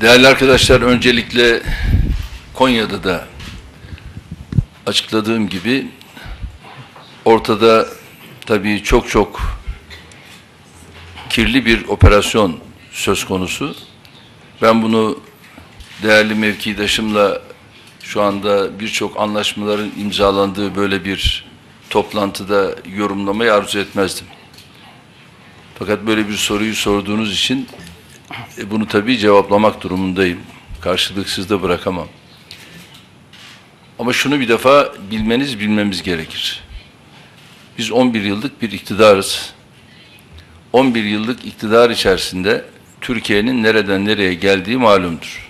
Değerli arkadaşlar, öncelikle Konya'da da açıkladığım gibi ortada tabii çok çok kirli bir operasyon söz konusu. Ben bunu değerli mevkidaşımla şu anda birçok anlaşmaların imzalandığı böyle bir toplantıda yorumlamayı arzu etmezdim. Fakat böyle bir soruyu sorduğunuz için e, bunu tabii cevaplamak durumundayım. Karşılıksız da bırakamam. Ama şunu bir defa bilmeniz, bilmemiz gerekir. Biz 11 yıllık bir iktidarız. 11 yıllık iktidar içerisinde Türkiye'nin nereden nereye geldiği malumdur.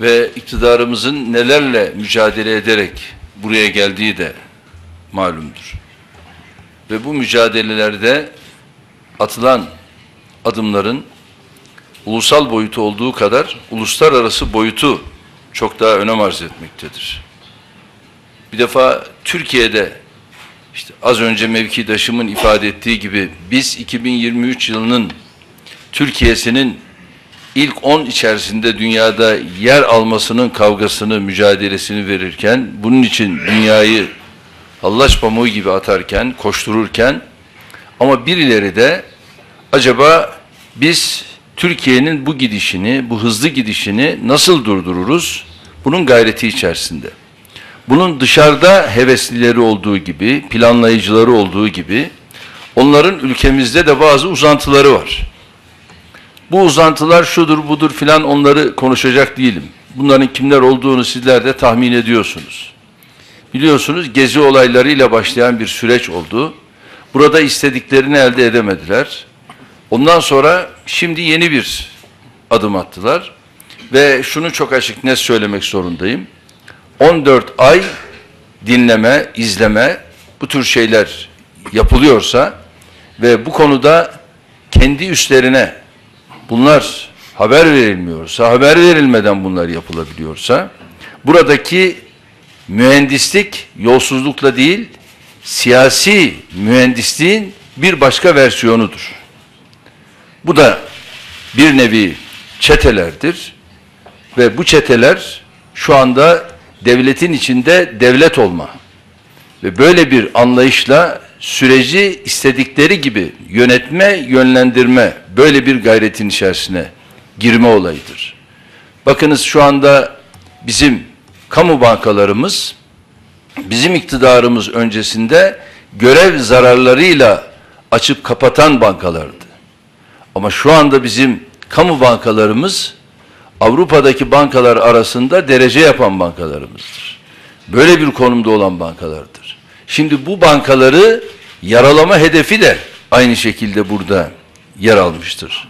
Ve iktidarımızın nelerle mücadele ederek buraya geldiği de malumdur. Ve bu mücadelelerde atılan adımların ulusal boyutu olduğu kadar uluslararası boyutu çok daha önem arz etmektedir. Bir defa Türkiye'de işte az önce mevkidaşımın ifade ettiği gibi biz 2023 yılının Türkiye'sinin ilk 10 içerisinde dünyada yer almasının kavgasını, mücadelesini verirken, bunun için dünyayı hallaç pamuğu gibi atarken, koştururken ama birileri de acaba biz Türkiye'nin bu gidişini, bu hızlı gidişini nasıl durdururuz? Bunun gayreti içerisinde. Bunun dışarıda heveslileri olduğu gibi, planlayıcıları olduğu gibi, onların ülkemizde de bazı uzantıları var. Bu uzantılar şudur budur filan onları konuşacak değilim. Bunların kimler olduğunu sizler de tahmin ediyorsunuz. Biliyorsunuz gezi olaylarıyla başlayan bir süreç oldu. Burada istediklerini elde edemediler. Ondan sonra şimdi yeni bir adım attılar. Ve şunu çok açık net söylemek zorundayım. 14 ay dinleme, izleme bu tür şeyler yapılıyorsa ve bu konuda kendi üstlerine bunlar haber verilmiyorsa, haber verilmeden bunlar yapılabiliyorsa buradaki mühendislik yolsuzlukla değil, siyasi mühendisliğin bir başka versiyonudur. Bu da bir nevi çetelerdir ve bu çeteler şu anda devletin içinde devlet olma ve böyle bir anlayışla süreci istedikleri gibi yönetme, yönlendirme, böyle bir gayretin içerisine girme olayıdır. Bakınız şu anda bizim kamu bankalarımız, bizim iktidarımız öncesinde görev zararlarıyla açıp kapatan bankalardı. Ama şu anda bizim kamu bankalarımız Avrupa'daki bankalar arasında derece yapan bankalarımızdır. Böyle bir konumda olan bankalardır. Şimdi bu bankaları yaralama hedefi de aynı şekilde burada yer almıştır.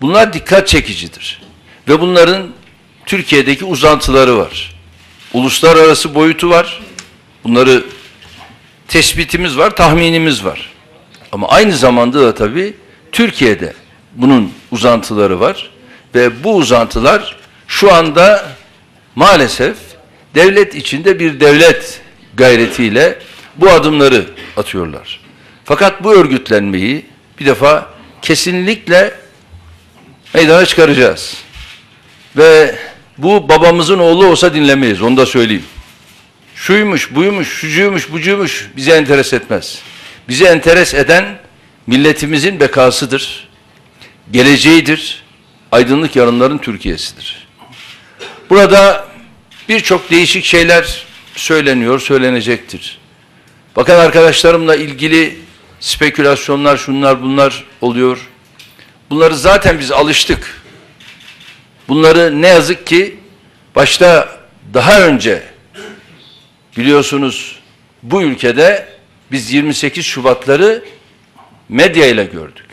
Bunlar dikkat çekicidir. Ve bunların Türkiye'deki uzantıları var. Uluslararası boyutu var. Bunları tespitimiz var, tahminimiz var. Ama aynı zamanda da tabii Türkiye'de bunun uzantıları var ve bu uzantılar şu anda maalesef devlet içinde bir devlet gayretiyle bu adımları atıyorlar. Fakat bu örgütlenmeyi bir defa kesinlikle meydana çıkaracağız. Ve bu babamızın oğlu olsa dinlemeyiz, onu da söyleyeyim. Şuymuş, buymuş, şucuymuş, bucuymuş bizi enteres etmez. Bizi enteres eden milletimizin bekasıdır, geleceğidir, aydınlık yarınların Türkiye'sidir. Burada birçok değişik şeyler söyleniyor, söylenecektir. Bakan arkadaşlarımla ilgili spekülasyonlar, şunlar bunlar oluyor. Bunları zaten biz alıştık. Bunları ne yazık ki başta daha önce biliyorsunuz bu ülkede biz 28 Şubatları medya ile gördük.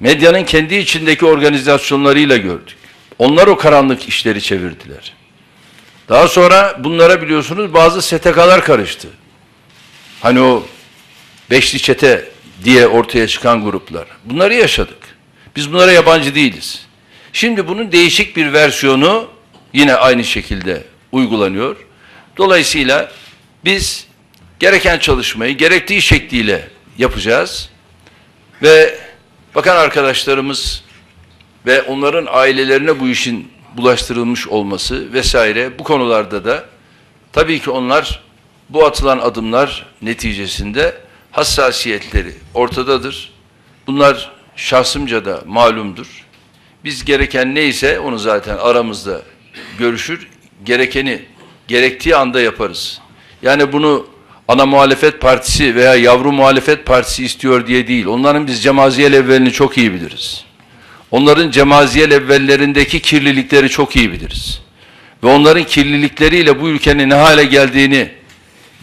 Medyanın kendi içindeki organizasyonlarıyla gördük. Onlar o karanlık işleri çevirdiler. Daha sonra bunlara biliyorsunuz bazı STK'lar karıştı. Hani o beşli çete diye ortaya çıkan gruplar. Bunları yaşadık. Biz bunlara yabancı değiliz. Şimdi bunun değişik bir versiyonu yine aynı şekilde uygulanıyor. Dolayısıyla biz gereken çalışmayı gerektiği şekliyle yapacağız. Ve bakan arkadaşlarımız ve onların ailelerine bu işin bulaştırılmış olması vesaire bu konularda da tabii ki onlar bu atılan adımlar neticesinde hassasiyetleri ortadadır. Bunlar şahsımca da malumdur. Biz gereken neyse onu zaten aramızda görüşür, gerekeni gerektiği anda yaparız. Yani bunu ana muhalefet partisi veya yavru muhalefet partisi istiyor diye değil. Onların biz cemaziyel evvelini çok iyi biliriz. Onların cemaziyel evvellerindeki kirlilikleri çok iyi biliriz. Ve onların kirlilikleriyle bu ülkenin ne hale geldiğini,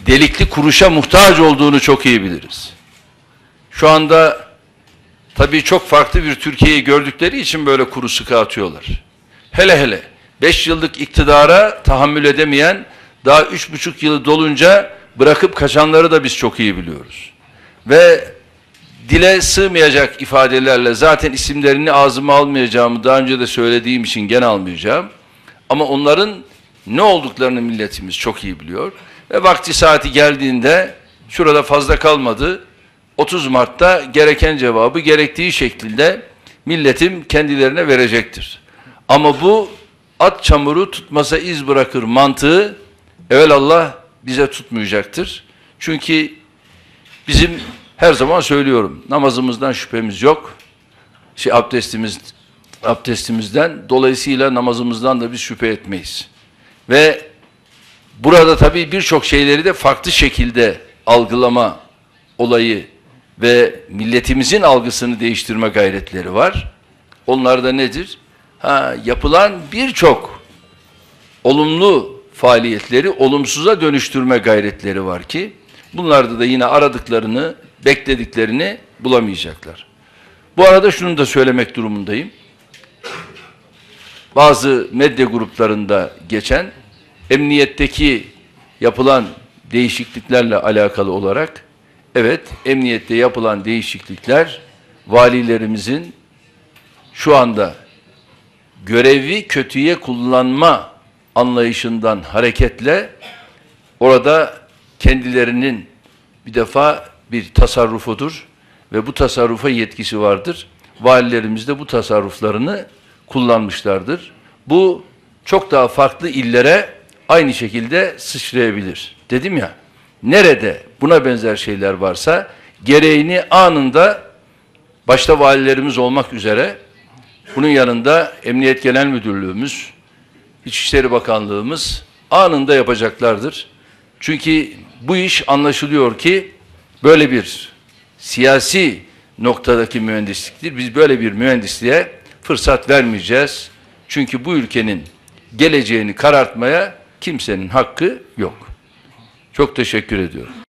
delikli kuruşa muhtaç olduğunu çok iyi biliriz. Şu anda tabii çok farklı bir Türkiye'yi gördükleri için böyle kuru sıkı atıyorlar. Hele hele 5 yıllık iktidara tahammül edemeyen daha üç buçuk yılı dolunca bırakıp kaçanları da biz çok iyi biliyoruz. Ve dile sığmayacak ifadelerle zaten isimlerini ağzıma almayacağımı daha önce de söylediğim için gene almayacağım. Ama onların ne olduklarını milletimiz çok iyi biliyor. Ve vakti saati geldiğinde şurada fazla kalmadı. 30 Mart'ta gereken cevabı gerektiği şekilde milletim kendilerine verecektir. Ama bu at çamuru tutmasa iz bırakır mantığı evelallah bize tutmayacaktır. Çünkü bizim her zaman söylüyorum namazımızdan şüphemiz yok. Şey abdestimiz abdestimizden dolayısıyla namazımızdan da biz şüphe etmeyiz. Ve burada tabii birçok şeyleri de farklı şekilde algılama olayı ve milletimizin algısını değiştirme gayretleri var. Onlar da nedir? Ha, yapılan birçok olumlu faaliyetleri olumsuza dönüştürme gayretleri var ki bunlarda da yine aradıklarını, beklediklerini bulamayacaklar. Bu arada şunu da söylemek durumundayım. Bazı medya gruplarında geçen emniyetteki yapılan değişikliklerle alakalı olarak evet emniyette yapılan değişiklikler valilerimizin şu anda görevi kötüye kullanma anlayışından hareketle orada kendilerinin bir defa bir tasarrufudur ve bu tasarrufa yetkisi vardır. Valilerimiz de bu tasarruflarını kullanmışlardır. Bu çok daha farklı illere aynı şekilde sıçrayabilir. Dedim ya, nerede buna benzer şeyler varsa gereğini anında başta valilerimiz olmak üzere bunun yanında Emniyet Genel Müdürlüğümüz, İçişleri Bakanlığımız anında yapacaklardır. Çünkü bu iş anlaşılıyor ki böyle bir siyasi noktadaki mühendisliktir. Biz böyle bir mühendisliğe fırsat vermeyeceğiz. Çünkü bu ülkenin geleceğini karartmaya kimsenin hakkı yok. Çok teşekkür ediyorum.